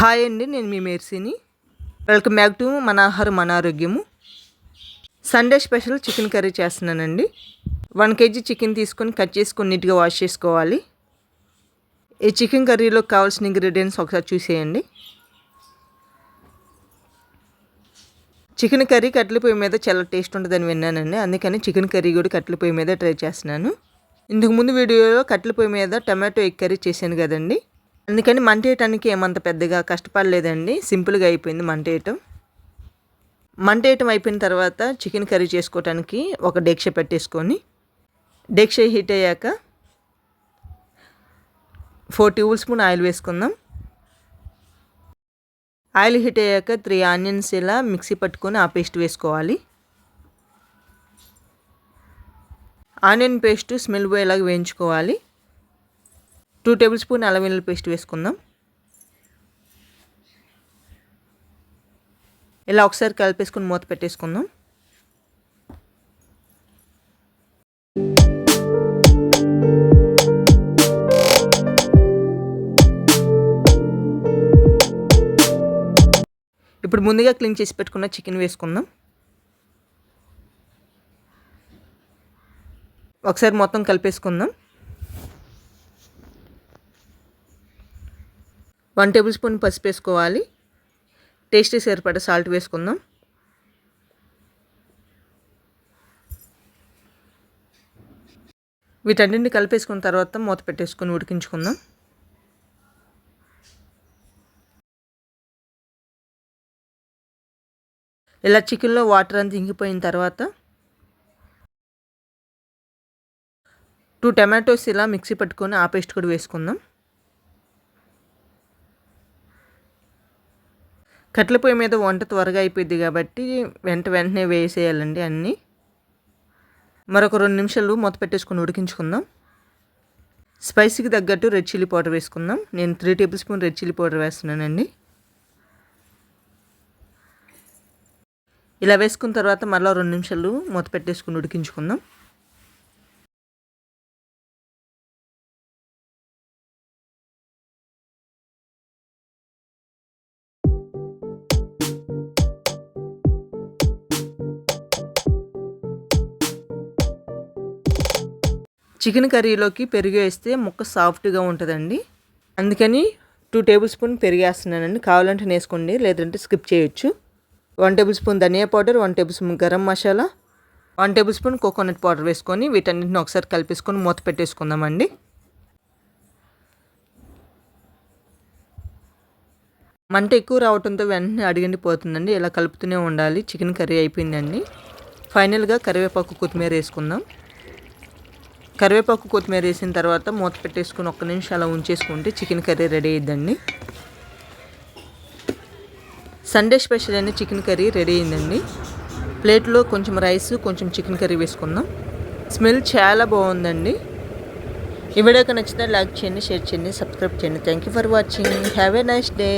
Hi అండి నేను మీ మేర్సీని. వెల్కమ్ బ్యాక్ టు మన ఆహారం మన ఆరోగ్యము. సండే స్పెషల్ చికెన్ కర్రీ చేస్తున్నానండి. వన్ కేజీ చికెన్ తీసుకొని కట్ చేసుకొని నీట్గా వాష్ చేసుకోవాలి. ఈ చికెన్ కర్రీలో కావాల్సిన ఇంగ్రీడియంట్స్ ఒకసారి చూసేయండి. చికెన్ కర్రీ కట్టెల పొయ్యి మీద చాలా టేస్ట్ ఉంటుందని విన్నానండి. అందుకని చికెన్ కర్రీ కూడా కట్టెల పొయ్యి మీద ట్రై చేస్తున్నాను. ఇంతకు ముందు వీడియోలో కట్టెల పొయ్యి మీద టమాటో ఎగ్ కర్రీ చేశాను కదండి. అందుకని మంట వేయటానికి ఏమంత పెద్దగా కష్టపడలేదండి. సింపుల్గా అయిపోయింది మంట వేయటం. మంట వేయటం అయిపోయిన తర్వాత చికెన్ కర్రీ చేసుకోవటానికి ఒక డేక్ష పెట్టేసుకొని డేక్ష హీట్ అయ్యాక ఫోర్ టేబుల్ స్పూన్ ఆయిల్ వేసుకుందాం. ఆయిల్ హీట్ అయ్యాక త్రీ ఆనియన్స్ ఇలా మిక్సీ పట్టుకొని ఆ పేస్ట్ వేసుకోవాలి. ఆనియన్ పేస్ట్ స్మెల్ పోయేలాగా వేయించుకోవాలి. టూ టేబుల్ స్పూన్ అల్లం వెల్లుల్లి పేస్ట్ వేసుకుందాం. ఇలా ఒకసారి కలిపేసుకుని మూత పెట్టేసుకుందాం. ఇప్పుడు ముందుగా క్లీన్ చేసి పెట్టుకున్న చికెన్ వేసుకుందాం. ఒకసారి మొత్తం కలిపేసుకుందాం. వన్ టేబుల్ స్పూన్ పసుపు వేసుకోవాలి. టేస్టీ సరిపడ సాల్ట్ వేసుకుందాం. వీటన్నింటిని కలిపేసుకున్న తర్వాత మూత పెట్టేసుకొని ఉడికించుకుందాం. ఇలా చికెన్లో వాటర్ అంతా ఇంకిపోయిన తర్వాత టూ టమాటోస్ ఇలా మిక్సీ పట్టుకొని ఆ పేస్ట్ కూడా వేసుకుందాం. కట్టెల పొయ్యి మీద వంట త్వరగా అయిపోయింది కాబట్టి వెంట వెంటనే వేసేయాలండి అన్నీ. మరొక రెండు నిమిషాలు మూత పెట్టేసుకుని ఉడికించుకుందాం. స్పైసీకి తగ్గట్టు రెడ్ చిల్లీ పౌడర్ వేసుకుందాం. నేను three tablespoon red chilli powder వేస్తున్నానండి. ఇలా వేసుకున్న తర్వాత మళ్ళీ రెండు నిమిషాలు మూత పెట్టేసుకుని ఉడికించుకుందాం. చికెన్ కర్రీలోకి పెరుగు వేస్తే ముక్క సాఫ్ట్గా ఉంటుందండి. అందుకని టూ టేబుల్ స్పూన్ పెరుగు వేస్తున్నానండి. కావాలంటే వేసుకోండి లేదంటే స్కిప్ చేయొచ్చు. One tablespoon dhania powder one tablespoon garam masala one tablespoon coconut powder వేసుకొని వీటన్నింటిని ఒకసారి కలిపేసుకొని మూత పెట్టేసుకుందామండి. మంట ఎక్కువ రావడంతో వెంటనే అడిగండి పోతుందండి. ఇలా కలుపుతూనే ఉండాలి. చికెన్ కర్రీ అయిపోయిందండి. ఫైనల్గా కరివేపాకు కొత్తిమీర వేసుకుందాం. కరివేపాకు కొత్తిమీర వేసిన తర్వాత మూత పెట్టేసుకుని ఒక్క నిమిషం అలా ఉంచేసుకుంటే చికెన్ కర్రీ రెడీ అయ్యిందండి సండే స్పెషల్ అయిన చికెన్ కర్రీ రెడీ అయిందండి. ప్లేట్లో కొంచెం రైస్ కొంచెం చికెన్ కర్రీ వేసుకుందాం. స్మెల్ చాలా బాగుందండి. ఈ వీడియోకి నచ్చితే లైక్ చేయండి షేర్ చేయండి సబ్స్క్రైబ్ చేయండి. Thank you for watching have a nice day